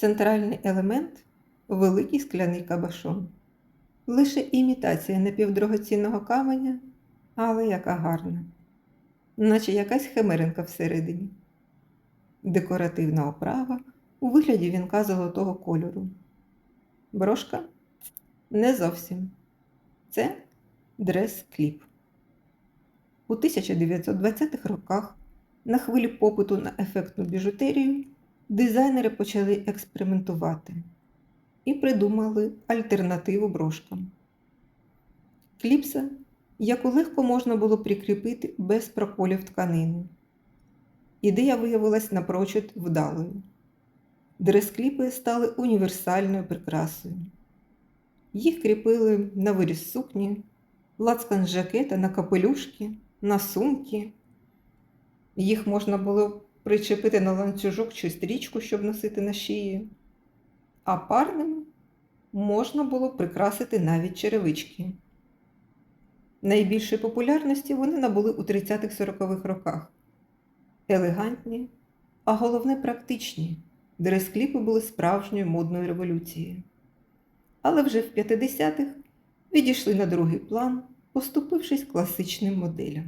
Центральний елемент великий скляний кабашон. Лише імітація напівдрогоцінного каменя, але яка гарна, наче якась химеринка всередині. Декоративна оправа у вигляді вінка золотого кольору. Брошка не зовсім. Це дрес-кліп. У 1920-х роках на хвилі попиту на ефектну біжутерію дизайнери почали експериментувати і придумали альтернативу брошкам. Кліпса, яку легко можна було прикріпити без проколів тканини. Ідея виявилась напрочуд вдалою. Дрес-кліпи стали універсальною прикрасою. Їх кріпили на виріз сукні, лацкан жакета на капелюшки, на сумки. Їх можна було причепити на ланцюжок чи стрічку, щоб носити на шиї. А парними можна було прикрасити навіть черевички. Найбільшої популярності вони набули у 30-40-х роках. Елегантні, а головне практичні. Дрес-кліпи були справжньою модною революцією. Але вже в 50-х відійшли на другий план, поступившись класичним моделям.